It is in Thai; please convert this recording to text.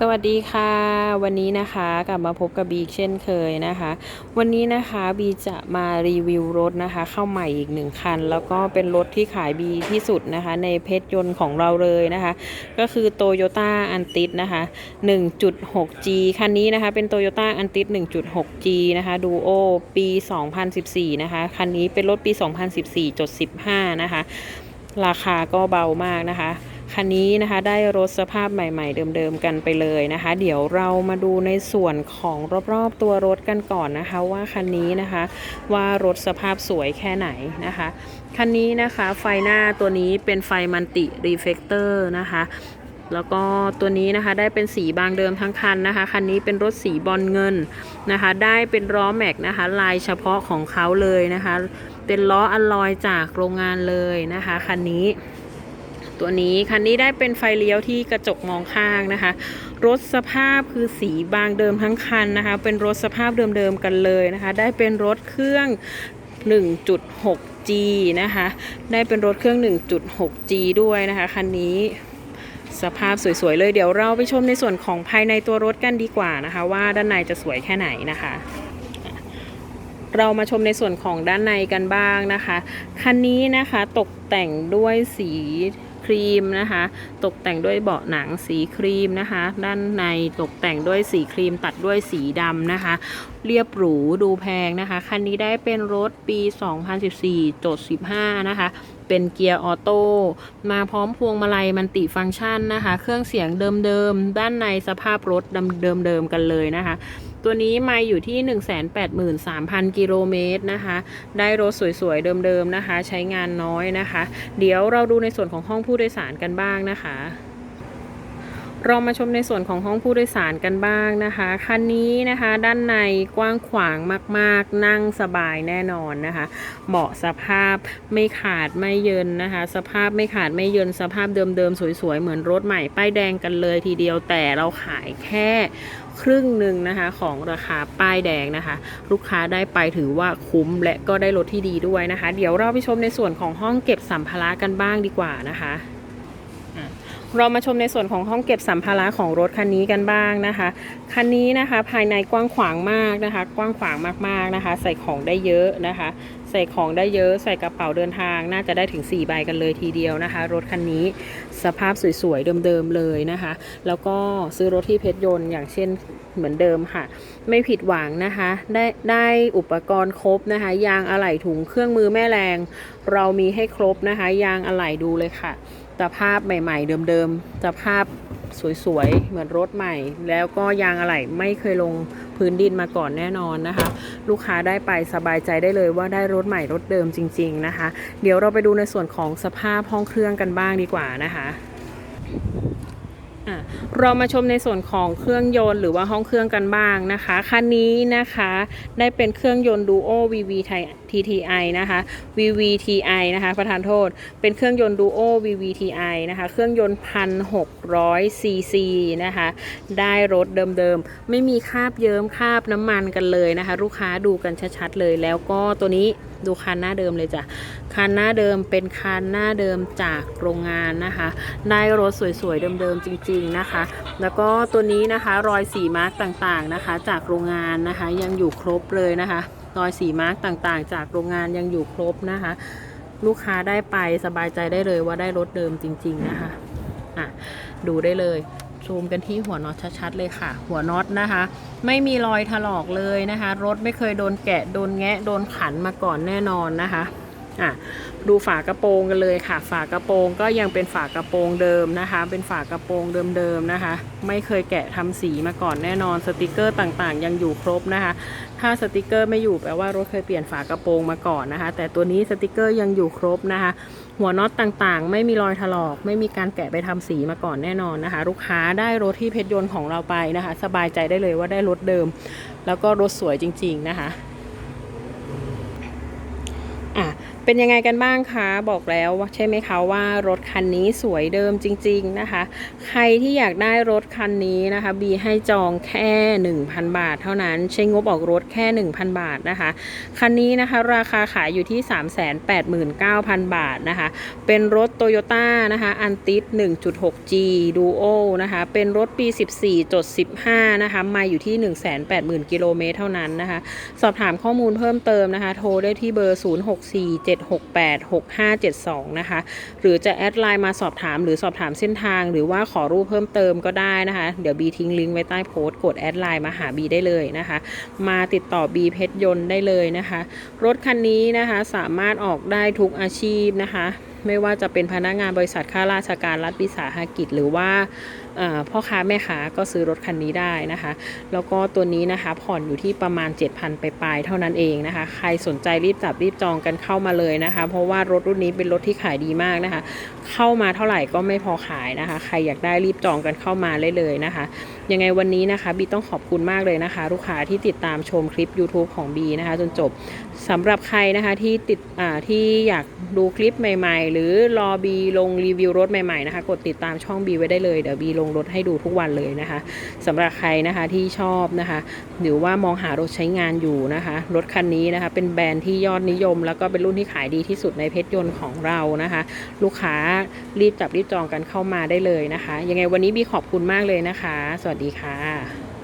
สวัสดีค่ะ วันนี้นะคะกลับมาพบกับบีเช่นเคยนะคะ วันนี้นะคะบีจะมารีวิวรถนะคะ เข้าใหม่อีกหนึ่งคัน แล้วก็เป็นรถที่ขายบีที่สุดนะคะ ในเพชรยนต์ของเราเลยนะคะ ก็คือ Toyota a n t i s นะคะ 1.6G คันนี้นะคะ เป็น Toyota a n t i s 1.6G นะคะ Duo ปี 2014 นะคะ คันนี้เป็นรถปี 2014.15 นะคะ ราคาก็เบามากนะคะ คันนี้นะคะได้รถสภาพใหม่ๆ เดิมๆกันไปเลยนะคะ เดี๋ยวเรามาดูในส่วนของรอบๆตัวรถกันก่อนนะคะ ว่าคันนี้นะคะว่ารถสภาพสวยแค่ไหนนะคะคันนี้นะคะไฟหน้าตัวนี้เป็นไฟมันติรีเฟกเตอร์นะคะแล้วก็ตัวนี้นะคะได้เป็นสีบางเดิมทั้งคันนะคะ คันนี้เป็นรถสีบอลเงินนะคะ ได้เป็นล้อแม็กนะคะ ลายเฉพาะของเขาเลยนะคะ เป็นล้ออัลลอยจากโรงงานเลยนะคะคันนี้ ตัวนี้คันนี้ได้เป็นไฟเลี้ยวที่กระจกมองข้างนะคะ รถสภาพคือสีบางเดิมทั้งคันนะคะ เป็นรถสภาพเดิมๆกันเลยนะคะ ได้เป็นรถเครื่อง 1.6G นะคะ ได้เป็นรถเครื่อง 1.6G ด้วยนะคะคันนี้สภาพสวยๆเลยเดี๋ยวเราไปชมในส่วนของภายในตัวรถกันดีกว่านะคะ ว่าด้านในจะสวยแค่ไหนนะคะ เรามาชมในส่วนของด้านในกันบ้างนะคะ คันนี้นะคะตกแต่งด้วยสี ครีมนะคะ ตกแต่งด้วยเบาะหนังสีครีมนะคะ ด้านในตกแต่งด้วยสีครีมตัดด้วยสีดำนะคะ เรียบหรูดูแพงนะคะ คันนี้ได้เป็นรถปี 2014จด15 นะคะเป็นเกียร์ออโต้มาพร้อมพวงมาลัยมันติฟังก์ชันนะคะ เครื่องเสียงเดิมๆ ด้านในสภาพรถเดิมๆกันเลยนะคะ ตัวนี้มาอยู่ที่ 183,000 กิโลเมตรนะคะ ได้รถสวยๆ เดิมๆนะคะ ใช้งานน้อยนะคะ เดี๋ยวเราดูในส่วนของห้องผู้โดยสารกันบ้างนะคะ เรามาชมในส่วนของห้องผู้โดยสารกันบ้างนะคะ คันนี้นะคะด้านในกว้างขวางมาก ๆ นั่งสบายแน่นอนนะคะ เบาะสภาพไม่ขาดไม่เยินนะคะ สภาพไม่ขาดไม่เยินสภาพเดิม ๆ สวย ๆ เหมือนรถใหม่ ป้ายแดงกันเลยทีเดียวแต่เราขายแค่ครึ่งหนึ่งนะคะของราคาป้ายแดงนะคะ ลูกค้าได้ไปถือว่าคุ้มและก็ได้รถที่ดีด้วยนะคะ เดี๋ยวเราไปชมในส่วนของห้องเก็บสัมภาระกันบ้างดีกว่านะคะอะ เรามาชมในส่วนของห้องเก็บสัมภาระของรถคันนี้กันบ้างนะคะ คันนี้นะคะภายในกว้างขวางมากนะคะ กว้างขวางมากๆนะคะ ใส่ของได้เยอะนะคะ ใส่ของได้เยอะ ใส่กระเป๋าเดินทาง น่าจะได้ถึง 4 ใบกันเลยทีเดียวนะคะ รถคันนี้สภาพสวยๆเดิมๆเลยนะคะ แล้วก็ซื้อรถที่เพชรยนต์อย่างเช่นเหมือนเดิมค่ะ ไม่ผิดหวังนะคะ ได้ได้อุปกรณ์ครบนะคะ ยางอะไหล่ถุงเครื่องมือแม่แรง เรามีให้ครบนะคะ ยางอะไหล่ดูเลยค่ะ สภาพใหม่ ๆ เดิมๆสภาพสวยๆ เหมือนรถใหม่ แล้วก็ยางอะไหล่ไม่เคยลงพื้นดินมาก่อนแน่นอนนะคะ ลูกค้าได้ไปสบายใจได้เลยว่าได้รถใหม่รถเดิมจริง ๆนะคะ เดี๋ยวเราไปดูในส่วนของสภาพห้องเครื่องกันบ้างดีกว่านะคะอะ เรามาชมในส่วนของเครื่องยนต์หรือว่าห้องเครื่องกันบ้างนะคะ คันนี้นะคะได้เป็นเครื่องยนต์ Duo VV TTI นะคะ VVTI นะคะประธานโทษ เป็นเครื่องยนต์ Duo VVTI นะคะ เครื่องยนต์ 1,600 cc นะคะ ได้รถเดิมๆ ไม่มีคาบเยิ้มคาบน้ำมันกันเลยนะคะ ลูกค้าดูกันชัดๆเลย แล้วก็ตัวนี้ดูคันหน้าเดิมเลยจ้ะ คันหน้าเดิมเป็นคันหน้าเดิมจากโรงงานนะคะ ได้รถสวยๆเดิมๆจริงๆนะคะ แล้วก็ตัวนี้นะคะรอยสีมาร์กต่างๆนะคะ จากโรงงานนะคะยังอยู่ครบเลยนะคะ รอยสีมาร์กต่างๆ จากโรงงานยังอยู่ครบนะคะ ลูกค้าได้ไปสบายใจได้เลยว่าได้รถเดิมจริง ๆนะคะอะดูได้เลยซูมกันที่หัวน็อตชัดๆเลยค่ะ หัวน็อตนะคะ ไม่มีรอยถลอกเลยนะคะ รถไม่เคยโดนแกะโดนแงะโดนขันมาก่อนแน่นอนนะคะ อะดูฝากระโปรงกันเลยค่ะ ฝากระโปรงก็ยังเป็นฝากระโปรงเดิมนะคะ เป็นฝากระโปรงเดิมๆนะคะ ไม่เคยแกะทำสีมาก่อนแน่นอนสติกเกอร์ต่างๆ ยังอยู่ครบนะคะ ถ้าสติกเกอร์ไม่อยู่แปลว่ารถเคยเปลี่ยนฝากระโปรงมาก่อนนะคะ แต่ตัวนี้สติกเกอร์ยังอยู่ครบนะคะ หัวน็อตต่างๆ ไม่มีรอยถลอก ไม่มีการแกะไปทำสีมาก่อนแน่นอนนะคะ ลูกค้าได้รถที่เพชรยนต์ของเราไปนะคะ สบายใจได้เลยว่าได้รถเดิม แล้วก็รถสวยจริง ๆนะคะอะ เป็นยังไงกันบ้างคะบอกแล้วใช่ไหมคะว่ารถคันนี้สวยเดิมจริง ๆนะคะ ใครที่อยากได้รถคันนี้นะคะบีให้จองแค่ 1,000 บาท เท่านั้นใช้งบออกรถแค่ 1,000 บาทนะคะคันนี้นะคะราคาขายอยู่ที่ 389,000 บาทนะคะเป็นรถ Toyota นะคะอันติส 1.6G Duo นะคะเป็นรถปี 14.15 นะคะมาอยู่ที่ 180,000 กิโลเมตรเท่านั้นนะคะสอบถามข้อมูลเพิ่มเติมนะคะโทรได้ที่เบอร์0647686572 นะคะ หรือจะแอดไลน์มาสอบถามหรือสอบถามเส้นทาง หรือว่าขอรูปเพิ่มเติมก็ได้นะคะ เดี๋ยวบีทิ้งลิงก์ไว้ใต้โพสต์กดแอดไลน์มาหาบีได้เลยนะคะ มาติดต่อบีเพชรยนต์ได้เลยนะคะ รถคันนี้นะคะสามารถออกได้ทุกอาชีพนะคะ ไม่ว่าจะเป็นพนักงานบริษัทข้าราชการรัฐวิสาหกิจ หรือว่าพ่อค้าแม่ค้าก็ซื้อรถคันนี้ได้นะคะ แล้วก็ตัวนี้นะคะผ่อนอยู่ที่ประมาณ 7,000 ไปปลายเท่านั้นเองนะคะ ใครสนใจรีบจับรีบจองกันเข้ามาเลยนะคะ เพราะว่ารถรุ่นนี้เป็นรถที่ขายดีมากนะคะ เข้ามาเท่าไหร่ก็ไม่พอขายนะคะ ใครอยากได้รีบจองกันเข้ามาเลยเลยนะคะ ยังไงวันนี้นะคะบีต้องขอบคุณมากเลยนะคะ ลูกค้าที่ติดตามชมคลิป YouTube ของบีนะคะ จนจบสำหรับใครนะคะที่ติดอ่าที่อยากดูคลิปใหม่ ๆ หรือรอบีลงรีวิวรถใหม่ๆนะคะ กดติดตามช่องบีไว้ได้เลยเดี๋ยวบีลงรถให้ดูทุกวันเลยนะคะสำหรับใครนะคะที่ชอบนะคะ หรือว่ามองหารถใช้งานอยู่นะคะ รถคันนี้นะคะ เป็นแบรนด์ที่ยอดนิยม แล้วก็เป็นรุ่นที่ขายดีที่สุดในเพชรยนต์ของเรานะคะ ลูกค้ารีบจับรีบจองกันเข้ามาได้เลยนะคะ ยังไงวันนี้บีขอบคุณมากเลยนะคะ สวัสดีค่ะ